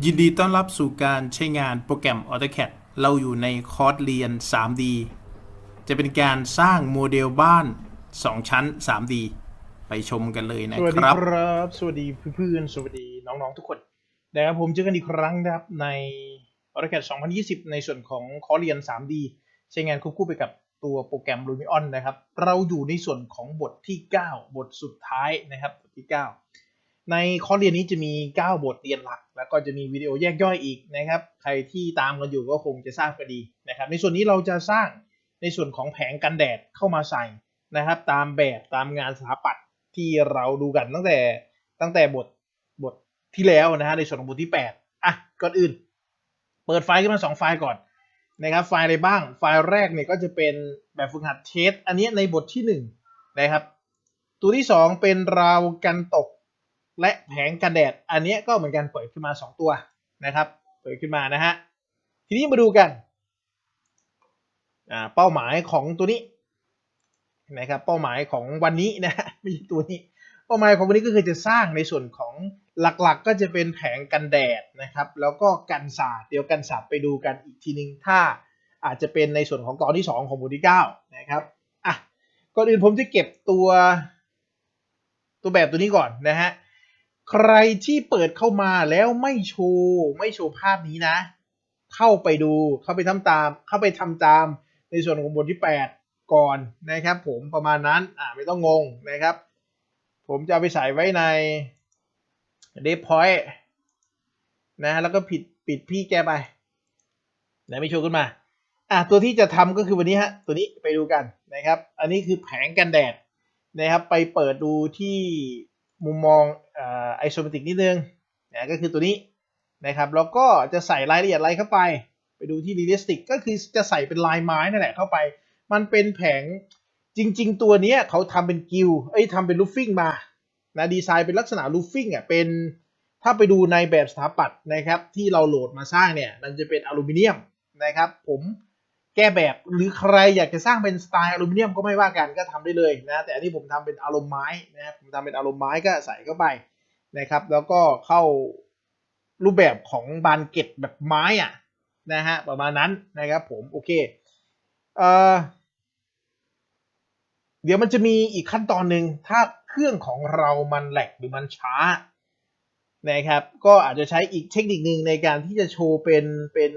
ยินดีต้อนรับสู่การใช้งานโปรแกรม AutoCAD เราอยู่ในคอร์สเรียน 3D จะเป็นการสร้างโมเดลบ้าน 2 ชั้น 3D ไปชมกันเลยนะสวัสดีรับ ครับสวัสดีเพื่อนๆสวัสดีน้องๆทุกคนนะครับผมเจอกันอีกครั้งนะครับใน AutoCAD 2020 ในส่วนของคอร์สเรียน 3D ใช้งานควบคู่ไปกับตัวโปรแกรม Lumion นะครับ เราอยู่ในส่วนของบทที่ 9 บทสุดท้ายนะครับบทที่ 9 ในคอร์สเรียนนี้จะมี 9 บทเรียนหลัก แล้วก็จะมีวิดีโอแยกย่อยอีกนะครับ ใครที่ตามกันอยู่ก็คงจะทราบกันดีนะครับ ในส่วนนี้เราจะสร้างในส่วนของแผงกันแดดเข้ามาใส่นะครับ ตามแบบตามงานสถาปัตย์ที่เราดูกันตั้งแต่ตั้งแต่บทบทที่แล้วนะฮะในส่วนของบทที่ 8 อะก่อนอื่น เปิดไฟล์ขึ้นมา 2 ไฟล์ก่อนนะครับไฟล์อะไรบ้างไฟล์แรกเนี่ยก็จะเป็นแบบฝึกหัดเทส อันนี้ในบทที่1นะครับตัวที่ 2 เป็นราวกันตก และแผงกันแดด อันนี้ก็เหมือนกันเปิดขึ้นมา 2 ตัวนะครับ เปิดขึ้นมานะฮะ ทีนี้มาดูกันอ่าเป้าหมายของตัวนี้นะครับ เป้าหมายของวันนี้นะฮะไม่ใช่ตัวนี้ เป้าหมายของวันนี้ก็คือจะสร้างในส่วนของหลักๆ ก็จะเป็นแผงกันแดดนะครับ แล้วก็กันสาดเดี๋ยวกันสาดไปดูกันอีกทีนึงถ้าอาจจะเป็นในส่วนของตอนที่ 2 ของบทที่9นะครับอะก่อนอื่นผมจะเก็บตัวตัวแบบตัวนี้ก่อนนะฮะ ใครที่เปิดเข้ามาแล้วไม่โชว์ไม่โชว์ภาพนี้นะ เข้าไปดูเข้าไปทำตาม เข้าไปทำตามในส่วนของบทที่ 8 ก่อนนะครับ ผมประมาณนั้นอ่าไม่ต้องงงนะครับ ผมจะไปใส่ไว้ใน d e p o i n t นะแล้วก็ผิดปิดพี่แกไปไหนไม่โชว์ขึ้นมาอะตัวที่จะทำก็คือวันนี้ฮะ ตัวนี้ไปดูกันนะครับ อันนี้คือแผงกันแดดนะครับ ไปเปิดดูที่มุมมอง ไอโซเมตริกนิดนึงนะก็คือตัวนี้นะครับแล้วก็จะใส่รายละเอียดอะไรเข้าไป ไปดูที่ realistic ก็คือจะใส่เป็นลายไม้นั่นแหละเข้าไป มันเป็นแผงจริง ๆ ตัวนี้เขาทำเป็นกิลเอ้ยทำเป็นลูฟฟิ้งมานะดีไซน์เป็นลักษณะลูฟฟิ้งอะเป็นถ้าไปดูในแบบสถาปัตย์นะครับที่เราโหลดมาสร้างเนี่ยมันจะเป็นอลูมิเนียมนะครับผม แก้แบบหรือใครอยากจะสร้างเป็นสไตล์อลูมิเนียมก็ไม่ว่ากันก็ทำได้เลยนะแต่อันนี้ผมทำเป็นอารมณ์ไม้นะครับผมทำเป็นอารมณ์ไม้ก็ใส่เข้าไปนะครับแล้วก็เข้ารูปแบบของบานเกล็ดแบบไม้อะนะฮะประมาณนั้นนะครับผมโอเคเอ่อเดี๋ยวมันจะมีอีกขั้นตอนหนึ่งถ้าเครื่องของเรามันแหลกหรือมันช้านะครับก็อาจจะใช้อีกเทคนิคหนึ่งในการที่จะโชว์เป็นเป็น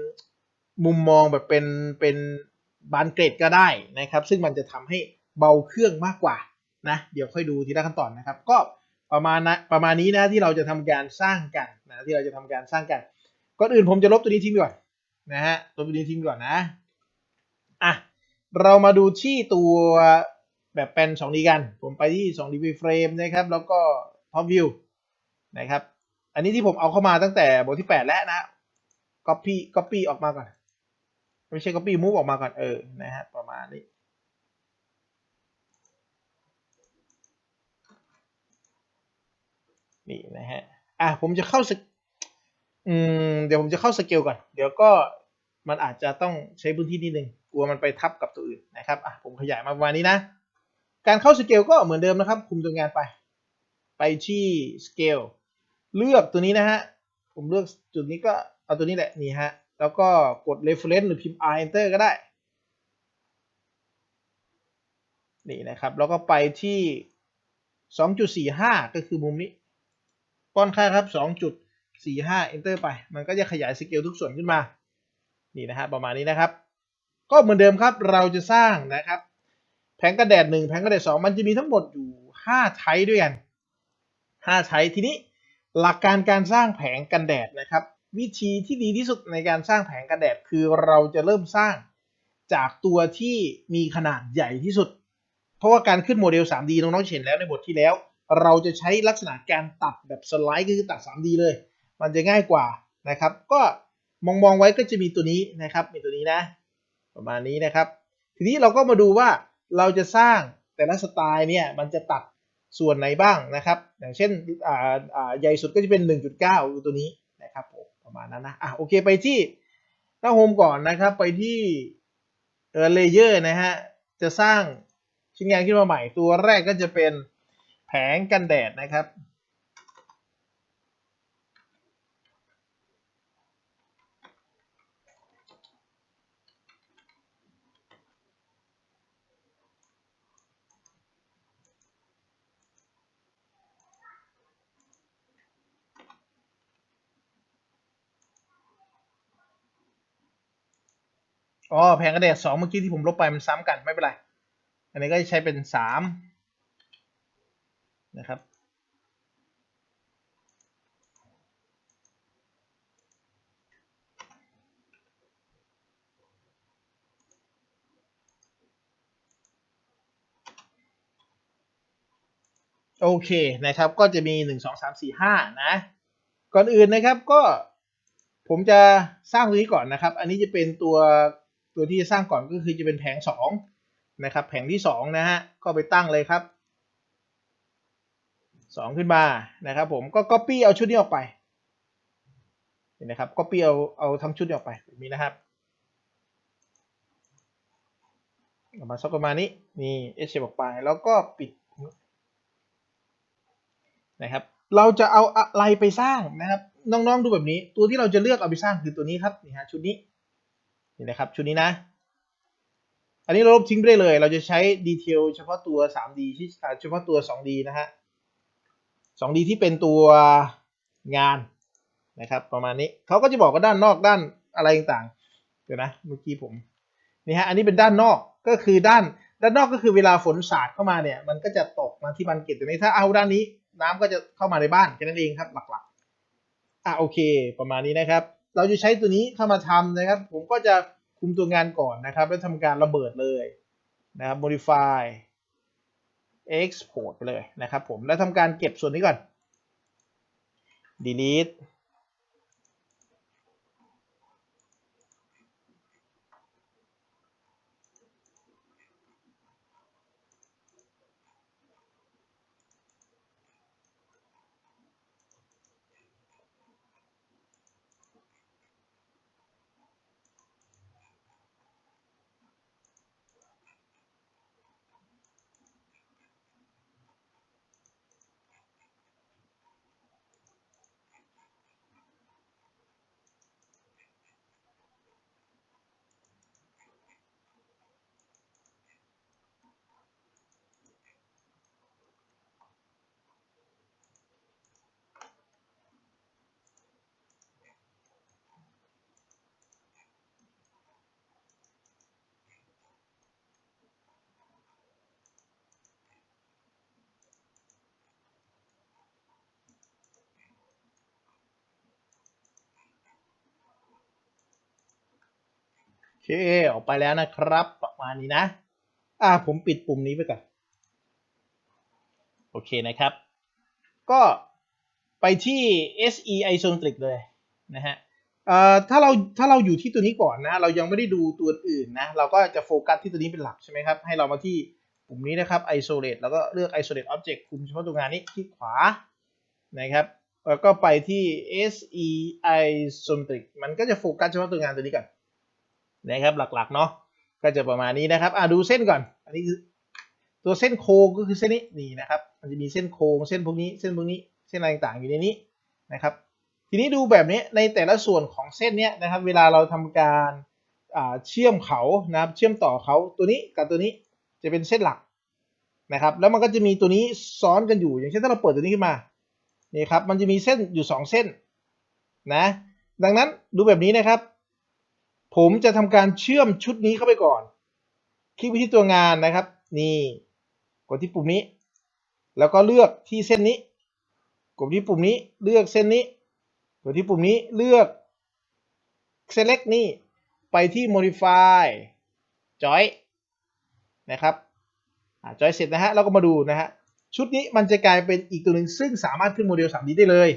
มุมมองแบบเป็นเป็นบานเกรดก็ได้นะครับ ซึ่งมันจะทำให้เบาเครื่องมากกว่านะเดี๋ยวค่อยดูทีละขั้นตอนนะครับ ก็ประมาณนะประมาณนี้นะที่เราจะทำการสร้างกันนะที่เราจะทำการสร้างกันก่อนอื่นผมจะลบตัวนี้ทิ้งก่อนนะฮะลบตัวนี้ทิ้งก่อนนะอะเรามาดูที่ตัวแบบเป็น 2D กัน ผมไปที่ 2D frame นะครับ แล้วก็ top view นะครับ อันนี้ที่ผมเอาเข้ามาตั้งแต่บทที่ 8 แล้วนะ copy copy ออกมาก่อน ไม่ใช่ copy move ออกมาก่อนเออนะฮะประมาณนี้นี่นะฮะอะผมจะเข้าสกอืมเดี๋ยวผมจะเข้าสเกลก่อน เดี๋ยวก็มันอาจจะต้องใช้พื้นที่นิดนึงกลัวมันไปทับกับตัวอื่นนะครับอะผมขยายมาประมาณนี้นะ การเข้าสเกลก็เหมือนเดิมนะครับ คุมตัวงานไป ไปที่สเกลเลือกตัวนี้นะฮะ ผมเลือกจุดนี้ก็เอาตัวนี้แหละนี่ฮะ แล้วก็กด reference หรือพิมพ์ r enter ก็ได้ นี่นะครับ แล้วก็ไปที่ 2.45 ก็คือมุมนี้ ป้อนค่าครับ 2.45 enter ไป มันก็จะขยายสเกลทุกส่วนขึ้นมา นี่นะฮะประมาณนี้นะครับ ก็เหมือนเดิมครับ เราจะสร้างนะครับ แผงกระแดดหนึ่งแผงกระแดดสองมันจะมีทั้งหมดอยู่ห้าไทป์ด้วยกันห้าไทป์ทีนี้หลักการการสร้างแผงกันแดดนะครับ วิธีที่ดีที่สุดในการสร้างแผงกันแดดคือเราจะเริ่มสร้างจากตัวที่มีขนาดใหญ่ที่สุด เพราะว่าการขึ้นโมเดล 3D น้องๆเห็นแล้วในบทที่แล้ว เราจะใช้ลักษณะการตัดแบบสไลด์ก็คือตัด 3D เลย มันจะง่ายกว่านะครับ ก็มองมองไว้ก็จะมีตัวนี้นะครับ มีตัวนี้นะ ประมาณนี้นะครับ ทีนี้เราก็มาดูว่าเราจะสร้างแต่ละสไตล์เนี่ยมันจะตัดส่วนไหนบ้างนะครับ อย่างเช่นใหญ่สุดก็จะเป็น 1.9 อยู่ตัวนี้นะครับผม ประมาณนั้นนะอะโอเคไปที่หน้าโฮมก่อนนะครับ ไปที่เออเลเยอร์นะฮะ จะสร้างชิ้นงานขึ้นมาใหม่ตัวแรกก็จะเป็นแผงกันแดดนะครับ อ๋อแผงกระแดดสองเมื่อกี้ที่ผมลบไปมันซ้ำกันไม่เป็นไร อันนี้ก็จะใช้เป็นสามนะครับโอเคนะครับก็จะมีหนึ่งสองสามสี่ห้านะ ก่อนอื่นนะครับก็ผมจะสร้างตัวนี้ก่อนนะครับ อันนี้จะเป็นตัว ตัวที่จะสร้างก่อนก็คือจะเป็นแผงสองนะครับ แผงที่สองนะฮะ ก็ไปตั้งเลยครับสองขึ้นมานะครับผม ก็ copy เอาชุดนี้ออกไป เห็นนะครับ copy เอาเอาทั้งชุดนี้ออกไปแบบนี้นะครับเอามาสักประมาณนี้ นี่เอชออกไป แล้วก็ปิดนะครับ เราจะเอาอะไรไปสร้างนะครับ น้องๆดูแบบนี้ ตัวที่เราจะเลือกเอาไปสร้างคือตัวนี้ครับ นี่ฮะชุดนี้ นี่นะครับชุดนี้นะ อันนี้เราลบทิ้งไปได้เลย เราจะใช้ดีเทลเฉพาะตัว 3D ที่เฉพาะตัว 2D นะฮะ 2D ที่เป็นตัวงานนะครับ ประมาณนี้เขาก็จะบอกว่าด้านนอกด้านอะไรต่างๆเดี๋ยวนะเมื่อกี้ผมนี่ฮะอันนี้เป็นด้านนอกก็คือด้านด้านนอกก็คือเวลาฝนสาดเข้ามาเนี่ยมันก็จะตกมาที่มันเก็ตตรงนี้ถ้าเอาด้านนี้น้ำก็จะเข้ามาในบ้านแค่นั้นเองครับหลักๆอะโอเค ประมาณนี้นะครับ เราจะใช้ตัวนี้เข้ามาทำนะครับ ผมก็จะคุมตัวงานก่อนนะครับแล้วทำการระเบิดเลยนะครับ modify export ไปเลยนะครับผมแล้วทำการเก็บส่วนนี้ก่อน delete เคออกไปแล้วนะครับ ประมาณนี้นะ อ่าผมปิดปุ่มนี้ไปก่อน โอเคนะครับ ก็ไปที่ SE isometric เลยนะฮะเอ่อถ้าเราถ้าเราอยู่ที่ตัวนี้ก่อนนะ เรายังไม่ได้ดูตัวอื่นนะ เราก็จะโฟกัสที่ตัวนี้เป็นหลักใช่ไหมครับ ให้เรามาที่ปุ่มนี้นะครับ isolate แล้วก็เลือก isolate object คุมเฉพาะตัวงานนี้คลิกขวานะครับแล้วก็ไปที่ SE isometric มันก็จะโฟกัสเฉพาะตัวงานตัวนี้ก่อน นะครับหลักๆเนาะก็จะประมาณนี้นะครับอ่าดูเส้นก่อน อันนี้คือตัวเส้นโค้งก็คือเส้นนี้นี่นะครับ มันจะมีเส้นโค้งเส้นพวกนี้เส้นพวกนี้เส้นอะไรต่างๆอยู่ในนี้นะครับ ทีนี้ดูแบบนี้ในแต่ละส่วนของเส้นเนี้ยนะครับ เวลาเราทำการอ่าเชื่อมเขานะครับ เชื่อมต่อเขาตัวนี้กับตัวนี้จะเป็นเส้นหลักนะครับ แล้วมันก็จะมีตัวนี้ซ้อนกันอยู่ อย่างเช่นถ้าเราเปิดตัวนี้ขึ้นมานี่ครับ มันจะมีเส้นอยู่สองเส้นนะ ดังนั้นดูแบบนี้นะครับ ผมจะทำการเชื่อมชุดนี้เข้าไปก่อน คลิกไปที่ตัวงานนะครับ นี่กดที่ปุ่มนี้ แล้วก็เลือกที่เส้นนี้ กดที่ปุ่มนี้เลือกเส้นนี้ กดที่ปุ่มนี้เลือก select นี่ไปที่ modify join นะครับอ่า join เสร็จนะฮะเราก็มาดูนะฮะชุดนี้มันจะกลายเป็นอีกตัวหนึ่งซึ่งสามารถขึ้นโมเดล 3D ได้เลย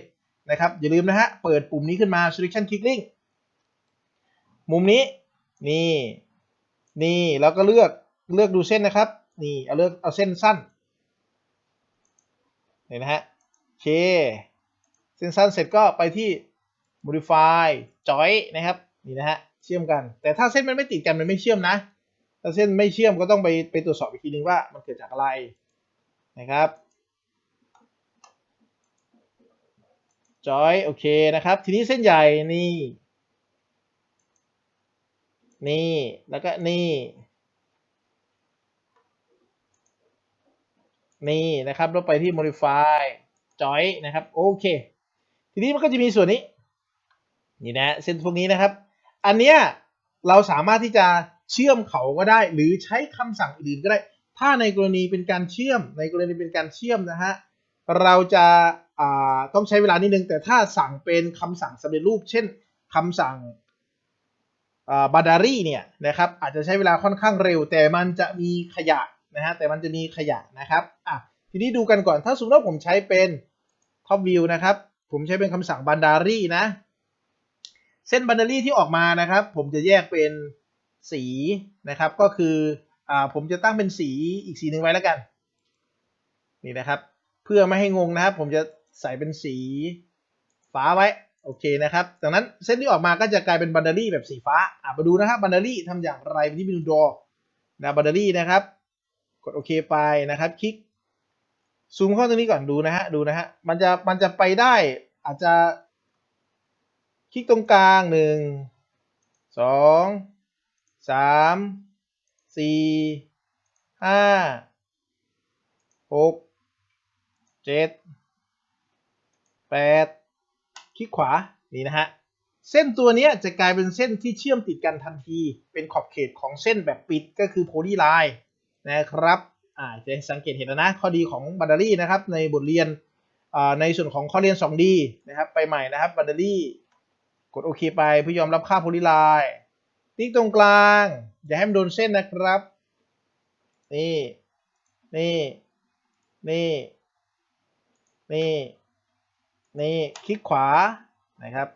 นะครับอย่าลืมนะฮะเปิดปุ่มนี้ขึ้นมา selection click link มุมนี้ นี่ นี่ แล้วก็เลือก เลือกดูเส้นนะครับ นี่ เอาเลือก เอาเส้นสั้น เห็นนะฮะโอเค เส้นสั้นเสร็จก็ไปที่ modify join นะครับ นี่นะฮะ เชื่อมกัน แต่ถ้าเส้นมันไม่ติดกันมันไม่เชื่อมนะ ถ้าเส้นไม่เชื่อมก็ต้องไปไปตรวจสอบอีกทีนึงว่ามันเกิดจากอะไรนะครับ join โอเคนะครับ ทีนี้เส้นใหญ่นี่ นี่ แล้วก็นี่ นี่นะครับ แล้วไปที่ modify join นะครับ โอเค ทีนี้มันก็จะมีส่วนนี้ นี่นะ เส้นพวกนี้นะครับ อันเนี้ยเราสามารถที่จะเชื่อมเขาก็ได้ หรือใช้คำสั่งอื่นก็ได้ ถ้าในกรณีเป็นการเชื่อม ในกรณีเป็นการเชื่อมนะฮะ เราจะอ่าต้องใช้เวลานิดนึง แต่ถ้าสั่งเป็นคำสั่งสำเร็จรูป เช่นคำสั่ง บาดารี่เนี่ยนะครับอาจจะใช้เวลาค่อนข้างเร็ว แต่มันจะมีขยะนะฮะแต่มันจะมีขยะนะครับอะทีนี้ดูกันก่อนถ้าสมมติว่าผมใช้เป็น top view นะครับผมใช้เป็นคำสั่งบันดารี่นะ เส้นบันดารี่ที่ออกมานะครับ ผมจะแยกเป็นสีนะครับก็คืออ่าผมจะตั้งเป็นสีอีกสีหนึ่งไว้แล้วกันนี่นะครับ เพื่อไม่ให้งงนะครับ ผมจะใส่เป็นสีฟ้าไว้ โอเคนะครับจากนั้นเส้นที่ออกมาก็จะกลายเป็นบันดารี่แบบสีฟ้าอะมาดูนะครับบันดารี่ทำอย่างไรที่เมนูดอนะบันดารี่นะครับ กดโอเคไปนะครับ คลิกซูมเข้าตรงนี้ก่อนดูนะฮะดูนะฮะมันจะมันจะไปได้อาจจะ คลิกตรงกลางหนึ่งสองสามสี่ห้าหกเจ็ดแปด คลิกขวานี่นะฮะเส้นตัวนี้จะกลายเป็นเส้นที่เชื่อมติดกันทันที เป็นขอบเขตของเส้นแบบปิดก็คือโพลีไลน์นะครับอ่าจะสังเกตเห็นแล้วนะ ข้อดีของบัตเตอรี่นะครับในบทเรียนอ่าในส่วนของข้อเรียน 2D นะครับไปใหม่นะครับบัตเตอรี่กดโอเคไปเพื่อยอมรับค่าโพลีไลน์ติ๊กตรงกลาง อย่าให้มันโดนเส้นนะครับ นี่ นี่ นี่ นี่ นี่คลิกขวานะครับ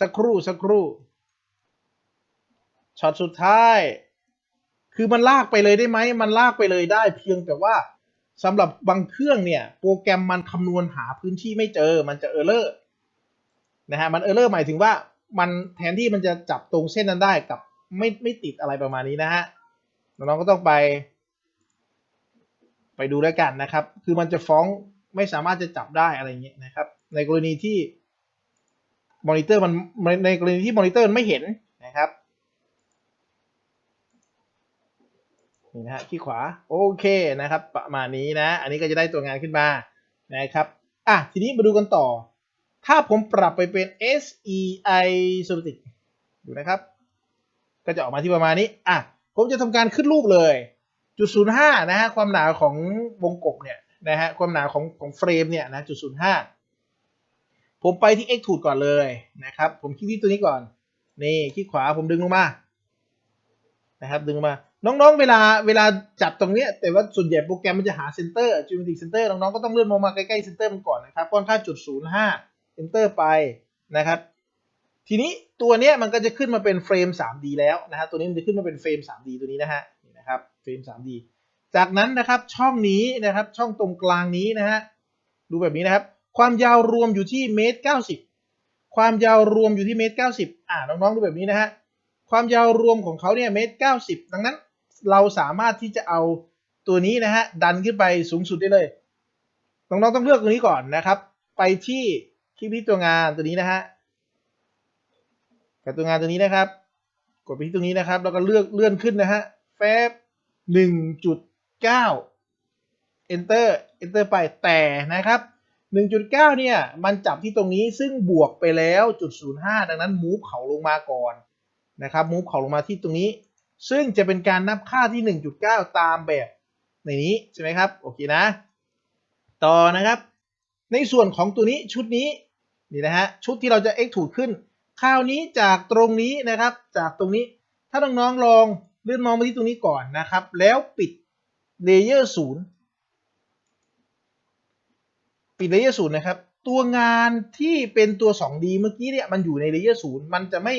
สักครู่สักครู่ช็อตสุดท้าย คือมันลากไปเลยได้ไหมมันลากไปเลยได้เพียงแต่ว่าสำหรับบางเครื่องเนี่ย โปรแกรมมันคำนวณหาพื้นที่ไม่เจอมันจะเออร์เลอร์นะฮะมันเออร์เลอร์หมายถึงว่ามันแทนที่มันจะจับตรงเส้นนั้นได้กับไม่ไม่ติดอะไรประมาณนี้นะฮะน้องๆก็ต้องไป ไปดูแล้วกันนะครับ คือมันจะฟ้องไม่สามารถจะจับได้อะไรอย่างเงี้ยนะครับ ในกรณีที่มอนิเตอร์มันในกรณีที่มอนิเตอร์มันไม่เห็นนะครับนี่นะฮะที่ขวาโอเคนะครับ ประมาณนี้นะ อันนี้ก็จะได้ตัวงานขึ้นมานะครับอะทีนี้มาดูกันต่อ ถ้าผมปรับไปเป็น SEI s o l i t i c ดูนะครับ ก็จะออกมาที่ประมาณนี้อะผมจะทำการขึ้นรูปเลยจุดศูนย์ห้านะฮะความหนาของวงกบเนี่ยนะฮะความหนาของของเฟรมเนี่ยนะจุดศูนย์ห้า ผมไปที่ Extrude ก่อนเลยนะครับ ผมคลิกที่ตัวนี้ก่อน นี่คลิกขวาผมดึงลงมานะครับดึงมา น้องๆ เวลาเวลาจับตรงเนี้ยแต่ว่าส่วนใหญ่โปรแกรมมันจะหาเซนเตอร์ geometric center น้องๆ ก็ต้องเลื่อนลงมาใกล้ๆเซนเตอร์มันก่อนนะครับค่อนข้าจุดศูนย์ห้าเซนเตอร์ไปนะครับ ทีนี้ตัวเนี้ยมันก็จะขึ้นมาเป็นเฟรม 3D แล้วนะฮะตัวนี้มันจะขึ้นมาเป็นเฟรม 3D ตัวนี้นะฮะนี่นะครับเฟรม 3D จากนั้นนะครับช่องนี้นะครับช่องตรงกลางนี้นะฮะดูแบบนี้นะครับ ความยาวรวมอยู่ที่เมตรเก้าสิบความยาวรวมอยู่ที่เมตรเก้าสิบอ่าน้องๆดูแบบนี้นะฮะ ความยาวรวมของเขาเนี่ยเมตรเก้าสิบดังนั้นเราสามารถที่จะเอาตัวนี้นะฮะดันขึ้นไปสูงสุดได้เลย น้องๆต้องเลือกตัวนี้ก่อนนะครับ ไปที่คลิปที่ตัวงานตัวนี้นะฮะกับตัวงานตัวนี้นะครับ กดไปที่ตรงนี้นะครับ แล้วก็เลือกเลื่อนขึ้นนะฮะแฟบหนึ่งจุดเก้า enter enter ไปแต่นะครับ 1.9 เนี่ย มันจับที่ตรงนี้ซึ่งบวกไปแล้วจุด05 ดังนั้น move เขาลงมาก่อนนะครับ move เขาลงมาที่ตรงนี้ ซึ่งจะเป็นการนับค่าที่ 1.9 ตามแบบในนี้ใช่ไหมครับ โอเคนะ ต่อนะครับ ในส่วนของตัวนี้ชุดนี้นี่นะฮะชุดที่เราจะ extrude ขึ้น คราวนี้จากตรงนี้นะครับ จากตรงนี้ถ้าน้องๆลองเลื่อนมองมาที่ตรงนี้ก่อนนะครับ แล้วปิดเลเยอร์ศูนย์ ปิดเลเยอร์ศูนย์นะครับ ตัวงานที่เป็นตัว 2D เมื่อกี้เนี่ยมันอยู่ในเลเยอร์ศูนย์มันจะไม่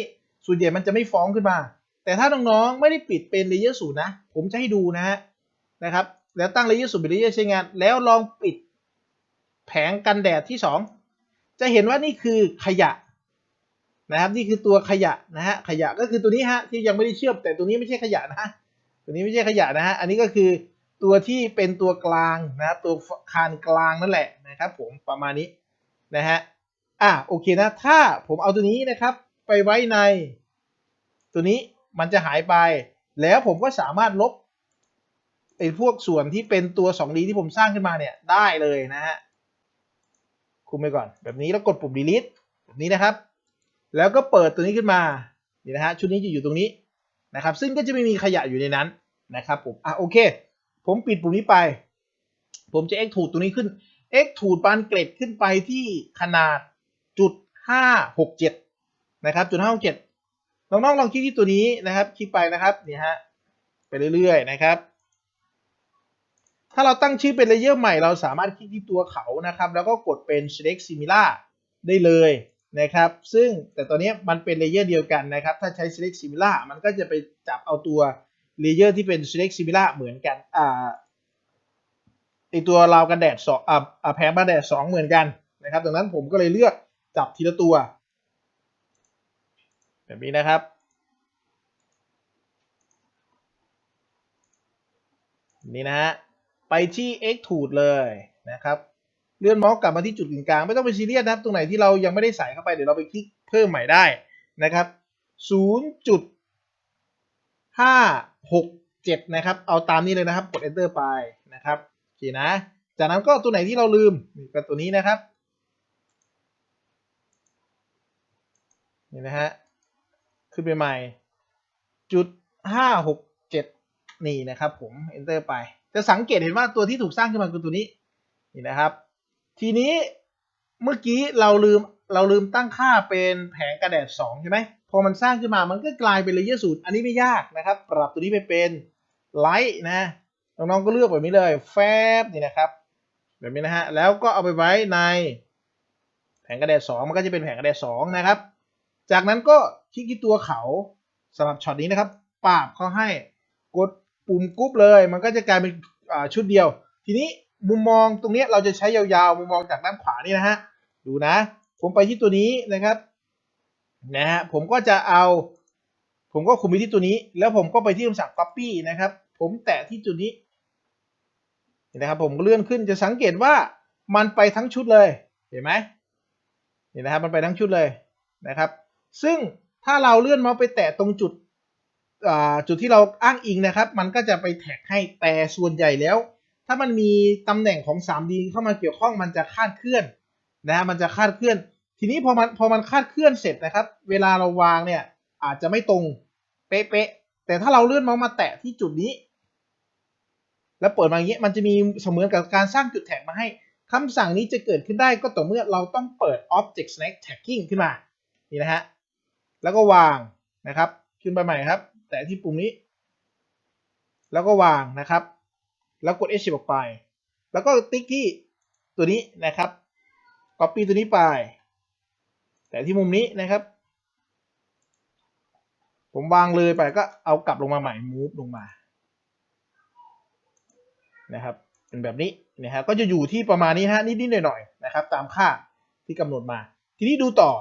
ส่วนใหญ่มันจะไม่ฟ้องขึ้นมา แต่ถ้าน้องๆไม่ได้ปิดเป็นเลเยอร์ศูนย์นะ ผมจะให้ดูนะฮะนะครับแล้วตั้งเลเยอร์ศูนย์เป็นเลเยอร์ใช้งาน แล้วลองปิดแผงกันแดดที่ 2 จะเห็นว่านี่คือขยะนะครับนี่คือตัวขยะนะฮะขยะก็คือตัวนี้ฮะที่ยังไม่ได้เชื่อมแต่ตัวนี้ไม่ใช่ขยะนะตัวนี้ไม่ใช่ขยะนะฮะอันนี้ก็คือ ตัวที่เป็นตัวกลางนะครับตัวคานกลางนั่นแหละนะครับผมประมาณนี้นะฮะอะโอเคนะถ้าผมเอาตัวนี้นะครับไปไว้ใน ตัวนี้มันจะหายไป แล้วผมก็สามารถลบไอ้พวกส่วนที่เป็นตัว 2D ที่ผมสร้างขึ้นมาเนี่ยได้เลยนะฮะคุมไปก่อน แบบนี้แล้วกดปุ่ม delete แบบนี้นะครับ แล้วก็เปิดตัวนี้ขึ้นมานี่นะฮะชุดนี้จะอยู่ตรงนี้นะครับ ซึ่งก็จะไม่มีขยะอยู่ในนั้นนะครับผมอะโอเค ผมปิดปุ่มนี้ไป ผมจะ extrude ตัวนี้ขึ้น extrude บานเกล็ดขึ้นไปที่ขนาดจุดห้าหกเจ็ดนะครับจุดห้าหกเจ็ดน้องๆลองคลิกที่ตัวนี้นะครับ คลิกไปนะครับนี่ฮะไปเรื่อยๆนะครับ ถ้าเราตั้งชื่อเป็นเลเยอร์ใหม่เราสามารถคลิกที่ตัวเขานะครับ แล้วก็กดเป็น select similar ได้เลยนะครับ ซึ่งแต่ตอนนี้มันเป็นเลเยอร์เดียวกันนะครับ ถ้าใช้ select similar มันก็จะไปจับเอาตัว เลเยอร์ที่เป็น select similar เหมือนกันอ่าไอตัวราวกันแดดสองอ่าอ่าแผงกันแดดสองเหมือนกันนะครับดังนั้นผมก็เลยเลือกจับทีละตัว แบบนี้นะครับนี่นะฮะไปที่ extrude เลยนะครับ เลื่อนเมาส์กลับมาที่จุดกึ่งกลาง ไม่ต้องไปซีเรียสนะครับ ตรงไหนที่เรายังไม่ได้ใส่เข้าไปเดี๋ยวเราไปคลิกเพิ่มใหม่ได้นะครับ 0.567นะครับ เอาตามนี้เลยนะครับ กด enter ไปนะครับโอเคนะ จากนั้นก็ตัวไหนที่เราลืมนี่ก็ตัวนี้นะครับนี่นะฮะขึ้นไปใหม่ จุดห้าหกเจ็ดนี่นะครับผม enter ไป จะสังเกตเห็นว่าตัวที่ถูกสร้างขึ้นมาคือตัวนี้นี่นะครับ ทีนี้เมื่อกี้เราลืมเราลืมตั้งค่าเป็นแผงกระแดด2ใช่ไหม พอมันสร้างขึ้นมามันก็กลายเป็นเลเยอร์สูตรอันนี้ไม่ยากนะครับ ปรับตัวนี้ไปเป็นไลท์นะ น้องๆก็เลือกแบบนี้เลยแฟบนี่นะครับ แบบนี้นะฮะ แล้วก็เอาไปไว้ในแผงกระแดด2มันก็จะเป็นแผงกระแดด2นะครับ จากนั้นก็คลิกที่ตัวเขาสำหรับช็อตนี้นะครับปาบเขาให้กดปุ่มกรุ๊ปเลย มันก็จะกลายเป็นชุดเดียว ทีนี้มุมมองตรงนี้เราจะใช้ยาวๆ มุมมองจากด้านขวานี่นะฮะ ดูนะ ผมไปที่ตัวนี้นะครับ นะฮะผมก็จะเอา ผมก็คุมไปที่ตัวนี้ แล้วผมก็ไปที่คำสั่ง copy นะครับ ผมแตะที่จุดนี้เห็นนะครับผมก็เลื่อนขึ้นจะสังเกตว่ามันไปทั้งชุดเลยเห็นไหมเห็นนะครับมันไปทั้งชุดเลยนะครับ ซึ่งถ้าเราเลื่อนมาไปแตะตรงจุดจุดที่เราอ้างอิงนะครับ มันก็จะไปแท็กให้แต่ส่วนใหญ่แล้ว ถ้ามันมีตำแหน่งของ 3D เข้ามาเกี่ยวข้องมันจะคาดเคลื่อนนะฮะมันจะคาดเคลื่อน ทีนี้พอมันพอมันคาดเคลื่อนเสร็จนะครับ เวลาเราวางเนี่ย อาจจะไม่ตรงเป๊ะๆแต่ถ้าเราเลื่อนเมาส์มาแตะที่จุดนี้ แล้วเปิดมาอย่างเงี้ยมันจะมีเสมือนกับการสร้างจุดแท็กมาให้คำสั่งนี้จะเกิดขึ้นได้ก็ต่อเมื่อเราต้องเปิด Object Snack Tagging ขึ้นมา นี่นะฮะ แล้วก็วางนะครับ ขึ้นไปใหม่ครับ แต่ที่ปุ่มนี้ แล้วก็วางนะครับ แล้วกด Escape ออกไป แล้วก็ติ๊กที่ตัวนี้นะครับ Copy ตัวนี้ไป แต่ที่มุมนี้นะครับ ผมวางเลยไปก็เอากลับลงมาใหม่ move ลงมานะครับเป็นแบบนี้นะครับก็จะอยู่ที่ประมาณนี้ฮะนิดๆหน่อยๆนะครับ ตามค่าที่กำหนดมา ทีนี้ดูต่อ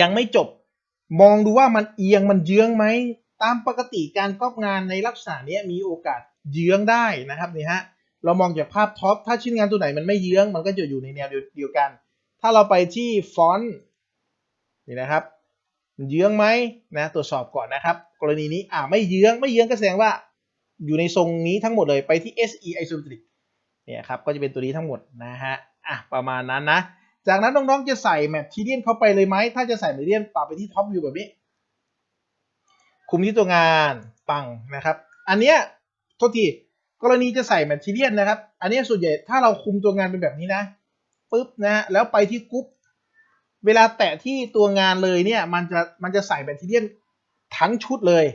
ยังไม่จบมองดูว่ามันเอียงมันเยื้องไหมตามปกติการก๊อปงานในลักษณะเนี้ยมีโอกาสเยื้องได้นะครับนี่ฮะเรามองจากภาพท็อปถ้าชิ้นงานตัวไหนมันไม่เยื้องมันก็จะอยู่ในแนวเดียวกัน ถ้าเราไปที่ฟอนต์ นี่นะครับมันเยื้องไหมนะตรวจสอบก่อนนะครับ กรณีนี้อ่าไม่เยื้องไม่เยื้องก็แสดงว่าอยู่ในทรงนี้ทั้งหมดเลยไปที่ SE Isometric เนี่ยครับก็จะเป็นตัวนี้ทั้งหมดนะฮะอะประมาณนั้นนะ จากนั้นน้องๆจะใส่แมททีเรียนเข้าไปเลยไหมถ้าจะใส่แมททีเรียนปรับไปที่ท็อปวิวแบบนี้ คุมที่ตัวงานปังนะครับ อันเนี้ยโทษทีกรณีจะใส่แมททีเรียนนะครับ อันเนี้ยส่วนใหญ่ถ้าเราคุมตัวงานเป็นแบบนี้นะปุ๊บนะฮะแล้วไปที่กรุ๊ป เวลาแตะที่ตัวงานเลยเนี่ยมันจะมันจะใส่แมททีเรียนทั้งชุดเลย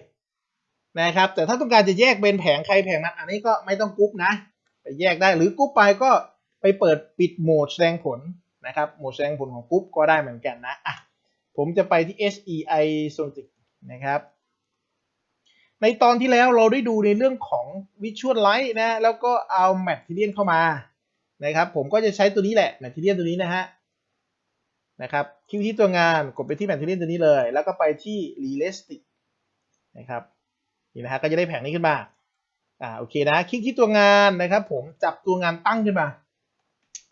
นะครับ แต่ถ้าต้องการจะแยกเป็นแผงใครแผงมันอันนี้ก็ไม่ต้องกรุ๊ปนะ ไปแยกได้หรือกรุ๊ปไปก็ไปเปิดปิดโหมดแสดงผลนะครับโหมดแสดงผลของกรุ๊ปก็ได้เหมือนกันนะอะผมจะไปที่ SEI s o n i c นะครับ ในตอนที่แล้วเราได้ดูในเรื่องของ Visual Light นะแล้วก็เอา Material เข้ามานะครับผมก็จะใช้ตัวนี้แหละ Material ตัวนี้นะฮะ นะครับคลิกที่ตัวงานกดไปที่ Material ตัวนี้เลย แล้วก็ไปที่ Realistic นะครับนี่นะฮะก็จะได้แผงนี้ขึ้นมาอ่าโอเคนะคลิกที่ตัวงานนะครับผมจับตัวงานตั้งขึ้นมา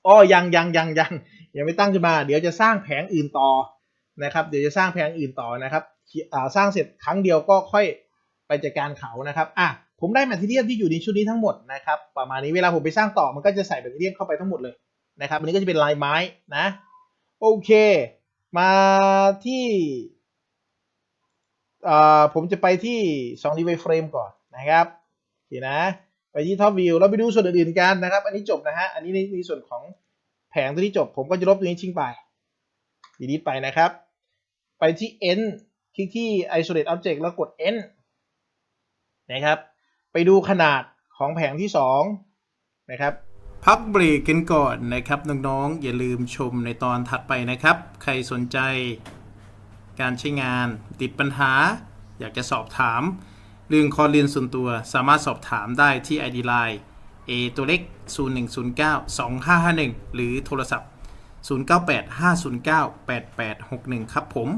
อ้อยังยังยังยังยังไม่ตั้งขึ้นมา เดี๋ยวจะสร้างแผงอื่นต่อนะครับ เดี๋ยวจะสร้างแผงอื่นต่อนะครับอ่าสร้างเสร็จครั้งเดียวก็ค่อยไปจัดการเขานะครับอะผมได้แมทเทียลที่อยู่ในชุดนี้ทั้งหมดนะครับประมาณนี้เวลาผมไปสร้างต่อมันก็จะใส่แมทเทียลเข้าไปทั้งหมดเลยนะครับอันนี้ก็จะเป็นลายไม้นะ โอเค มาที่อ่อผมจะไปที่2 device frame ก่อนนะครับโอเคนะ ไปที่ top view เราไปดูส่วนอื่นๆกันนะครับ อันนี้จบนะฮะ อันนี้ในส่วนของแผงตัวที่จบ ผมก็จะลบตัวนี้ทิ้งไป delete ไปนะครับ ไปที่ end คลิกที่ isolate object แล้วกด end นะครับ ไปดูขนาดของแผงที่ 2 นะครับ พักเบรกกันก่อนนะครับน้องๆอย่าลืมชมในตอนถัดไปนะครับ ใครสนใจการใช้งานติดปัญหา อยากจะสอบถาม เรื่องคอเรียนส่วนตัวสามารถสอบถามได้ที่ ID Line A ตัวเล็ก 0109 2551 หรือโทรศัพท์ 0985098861 ครับผม